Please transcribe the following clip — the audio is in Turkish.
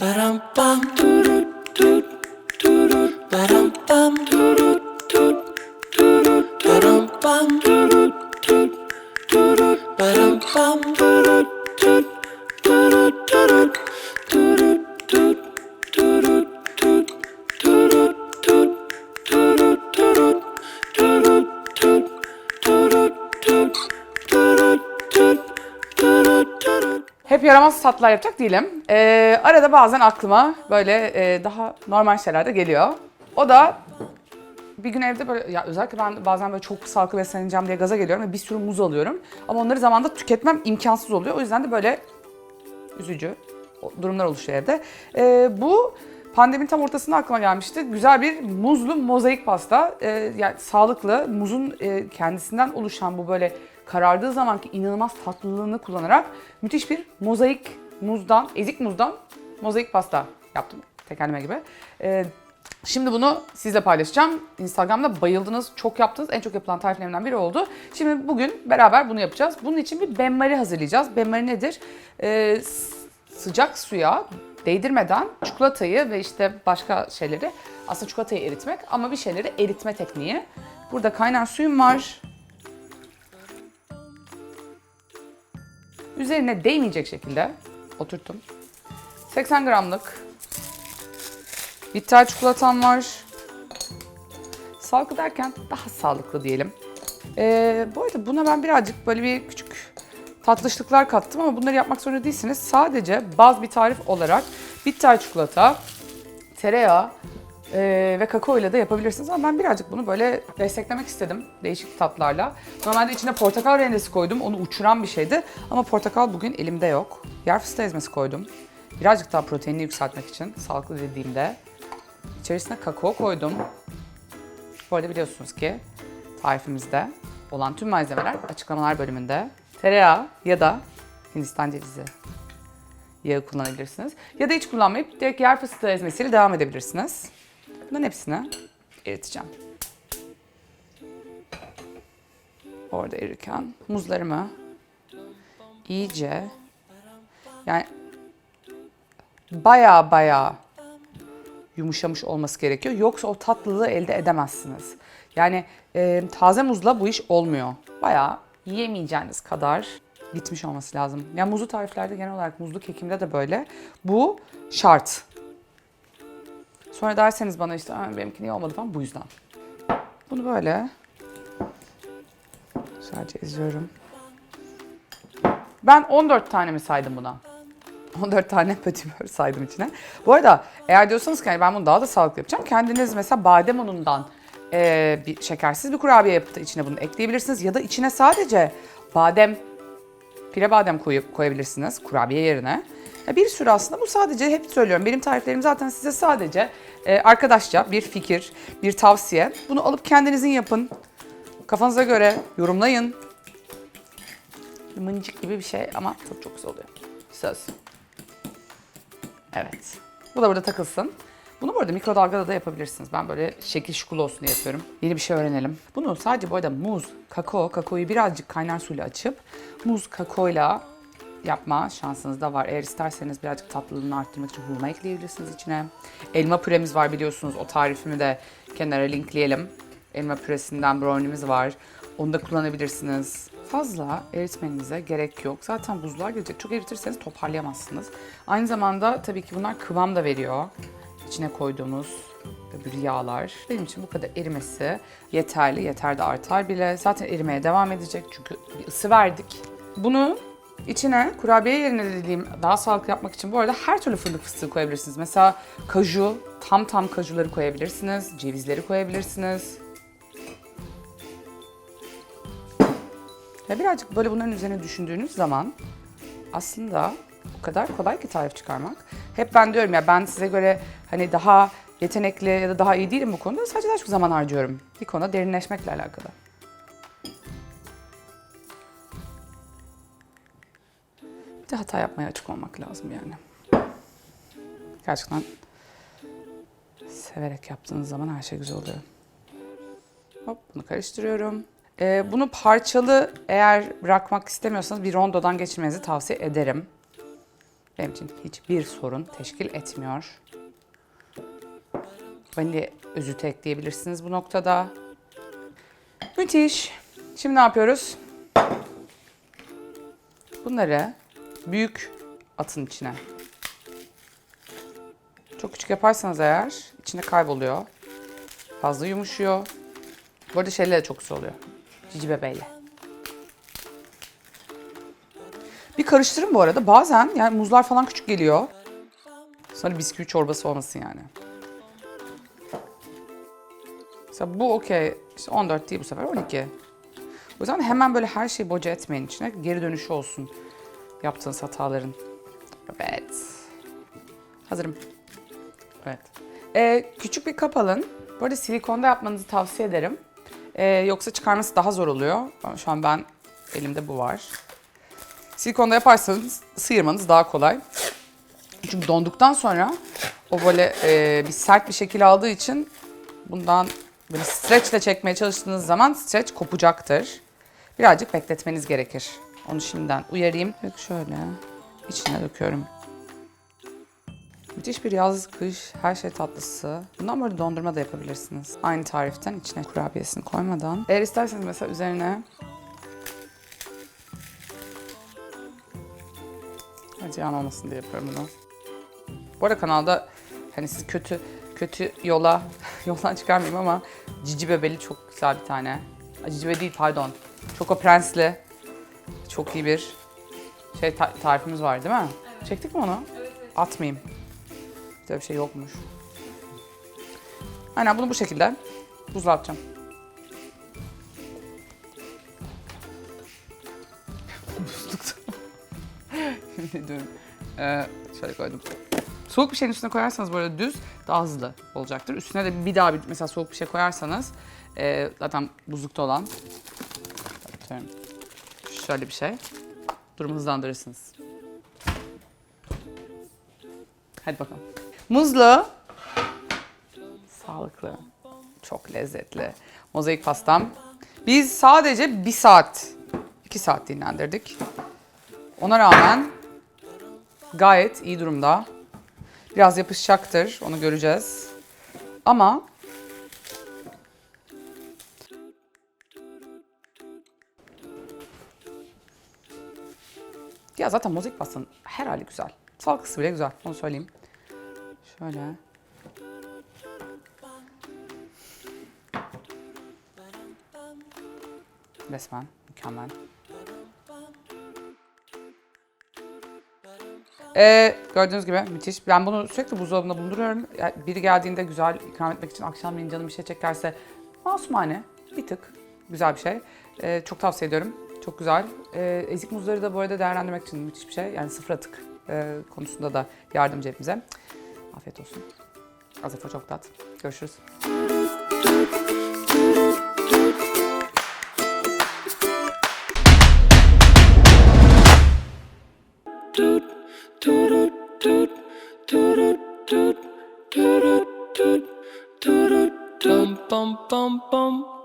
Ba-dum bum doo doo doo doo ba-dum bum doo doo doo doo ba-dum bum doo doo doo doo ba-dum bum doo doo doo Hep yaramaz tatlılar yapacak değilim. Ee, arada bazen aklıma böyle e, daha normal şeyler de geliyor. O da bir gün evde böyle, ya özellikle ben bazen böyle çok sağlıklı besleneceğim diye gaza geliyorum ve bir sürü muz alıyorum. Ama onları zamanda tüketmem imkansız oluyor. O yüzden de böyle üzücü durumlar oluşuyor evde. Ee, bu pandeminin tam ortasında aklıma gelmişti. Güzel bir muzlu mozaik pasta. Ee, yani sağlıklı, muzun e, kendisinden oluşan bu böyle karardığı zamanki inanılmaz tatlılığını kullanarak müthiş bir mozaik muzdan, ezik muzdan mozaik pasta yaptım. Tekerleme gibi. Ee, Şimdi bunu sizle paylaşacağım. Instagram'da bayıldınız, çok yaptınız. En çok yapılan tariflerimden biri oldu. Şimdi bugün beraber bunu yapacağız. Bunun için bir benmari hazırlayacağız. Benmari nedir? Ee, sıcak suya değdirmeden çikolatayı ve işte başka şeyleri aslında çikolatayı eritmek ama bir şeyleri eritme tekniği. Burada kaynar suyum var. Üzerine değmeyecek şekilde oturttum. 80 gramlık bitter çikolatam var. Sağlıklı derken daha sağlıklı diyelim. Ee, bu arada buna ben birazcık böyle bir küçük tatlışlıklar kattım ama bunları yapmak zorunda değilsiniz. Sadece baz bir tarif olarak bitter çikolata, tereyağı e, ve kakao ile de yapabilirsiniz. Ama ben birazcık bunu böyle desteklemek istedim değişik tatlarla. Normalde içine portakal rendesi koydum. Onu uçuran bir şeydi. Ama portakal bugün elimde yok. Yer fıstığı ezmesi koydum. Birazcık daha proteinini yükseltmek için sağlıklı dediğimde. İçerisine kakao koydum. Bu arada biliyorsunuz ki tarifimizde olan tüm malzemeler açıklamalar bölümünde. Tereyağı ya da Hindistan cevizi yağı kullanabilirsiniz. Ya da hiç kullanmayıp direkt yer fıstığı ezmesiyle devam edebilirsiniz. Bunların hepsini eriteceğim. Orada erirken muzlarımı iyice yani baya baya yumuşamış olması gerekiyor. Yoksa o tatlılığı elde edemezsiniz. Yani e, taze muzla bu iş olmuyor. Bayağı yiyemeyeceğiniz kadar gitmiş olması lazım. Yani muzlu tariflerde genel olarak muzlu kekimde de böyle. Bu şart. Sonra derseniz bana işte "Aa, benimki niye olmadı falan bu yüzden. Bunu böyle sadece eziyorum. Ben 14 tane mi saydım buna? 14 tane pötibör saydım içine. Bu arada eğer diyorsanız ki "Yani ben bunu daha da sağlıklı yapacağım. Kendiniz mesela badem unundan e, bir şekersiz bir kurabiye yapıp içine bunu ekleyebilirsiniz. Ya da içine sadece badem, pire badem koyup koyabilirsiniz kurabiye yerine. Bir sürü aslında bu sadece hep söylüyorum. Benim tariflerim zaten size sadece e, arkadaşça bir fikir, bir tavsiye. Bunu alıp kendinizin yapın. Kafanıza göre yorumlayın. Mıncık gibi bir şey ama çok çok güzel oluyor. Söz. Evet. Bu da burada takılsın. Bunu bu arada mikrodalgada da yapabilirsiniz. Ben böyle şekil şukul olsun diye yapıyorum. Yeni bir şey öğrenelim. Bunu sadece bu arada muz, kakao, kakaoyu birazcık kaynar suyla açıp muz, kakaoyla yapma şansınız da var. Eğer isterseniz birazcık tatlılığını arttırmak için hurma ekleyebilirsiniz içine. Elma püremiz var biliyorsunuz. O tarifimi de kenara linkleyelim. Elma püresinden brownie'miz var. Onu da kullanabilirsiniz. Fazla eritmenize gerek yok. Zaten buzluğa gelecek. Çok eritirseniz toparlayamazsınız. Aynı zamanda tabii ki bunlar kıvam da veriyor. İçine koyduğumuz öbür yağlar. Benim için bu kadar erimesi yeterli. Yeter de artar bile. Zaten erimeye devam edecek çünkü ısı verdik. Bunu içine kurabiye yerine dediğim daha sağlıklı yapmak için bu arada her türlü fındık fıstığı koyabilirsiniz. Mesela kaju, tam tam kajuları koyabilirsiniz. Cevizleri koyabilirsiniz. Ya birazcık böyle bunların üzerine düşündüğünüz zaman aslında o kadar kolay ki tarif çıkarmak. Hep ben diyorum ya ben size göre hani daha yetenekli ya da daha iyi değilim bu konuda. Sadece daha çok zaman harcıyorum. Bir konuda derinleşmekle alakalı. De hata yapmaya açık olmak lazım yani. Gerçekten severek yaptığınız zaman her şey güzel oluyor. Hop bunu karıştırıyorum. Ee, bunu parçalı eğer bırakmak istemiyorsanız bir rondodan geçirmenizi tavsiye ederim. benim için hiçbir sorun teşkil etmiyor. Vanilya özütü ekleyebilirsiniz bu noktada. Müthiş. Şimdi ne yapıyoruz? Bunları büyük atın içine. Çok küçük yaparsanız eğer içinde kayboluyor. Fazla yumuşuyor. Bu arada şeyle de çok güzel oluyor. Cici bebeğle. Bir karıştırın bu arada. Bazen yani muzlar falan küçük geliyor. Sonra bisküvi çorbası olmasın yani. Mesela bu okey. İşte 14 değil bu sefer 12. O yüzden hemen böyle her şeyi boca etmeyin içine. Geri dönüşü olsun yaptığınız hataların. Evet. Hazırım. Evet. Ee, küçük bir kap alın. Bu arada silikonda yapmanızı tavsiye ederim. Ee, yoksa çıkarması daha zor oluyor. Şu an ben elimde bu var. Silikonda yaparsanız sıyırmanız daha kolay. Çünkü donduktan sonra o böyle e, bir sert bir şekil aldığı için bundan böyle streçle çekmeye çalıştığınız zaman streç kopacaktır. Birazcık bekletmeniz gerekir. Onu şimdiden uyarayım. Bak şöyle içine döküyorum. Müthiş bir yaz, kış, her şey tatlısı. Bundan böyle dondurma da yapabilirsiniz. Aynı tariften içine kurabiyesini koymadan. Eğer isterseniz mesela üzerine Ziyan olmasın diye yapıyorum bunu. Bu arada kanalda hani siz kötü kötü yola yoldan çıkarmayayım ama Cici Bebeli çok güzel bir tane. Cici Bebe değil pardon. Choco Prens'li çok iyi bir şey ta- tarifimiz var değil mi? Çektik mi onu? Atmayayım. Böyle bir şey yokmuş. Aynen bunu bu şekilde buzluğa atacağım. Buzlukta. Yemin ediyorum. Ee, şöyle koydum. Soğuk bir şeyin üstüne koyarsanız böyle düz daha hızlı olacaktır. Üstüne de bir daha bir mesela soğuk bir şey koyarsanız e, zaten buzlukta olan atıyorum, şöyle bir şey durumu hızlandırırsınız. Hadi bakalım. Muzlu, sağlıklı, çok lezzetli mozaik pastam. Biz sadece bir saat, iki saat dinlendirdik. Ona rağmen gayet iyi durumda. Biraz yapışacaktır, onu göreceğiz. Ama ya zaten mozaik pastanın her hali güzel. Salkısı bile güzel, onu söyleyeyim. Şöyle. Resmen mükemmel. Ee, gördüğünüz gibi müthiş. Ben bunu sürekli buzdolabında bulunduruyorum. Yani biri geldiğinde güzel ikram etmek için akşamleyin canım bir şey çekerse masumane bir tık güzel bir şey. Ee, çok tavsiye ediyorum. Çok güzel. Ee, ezik muzları da bu arada değerlendirmek için müthiş bir şey. Yani sıfır atık e, konusunda da yardımcı hepimize. Afiyet olsun. Azefa çok tat. Görüşürüz. bum bum bum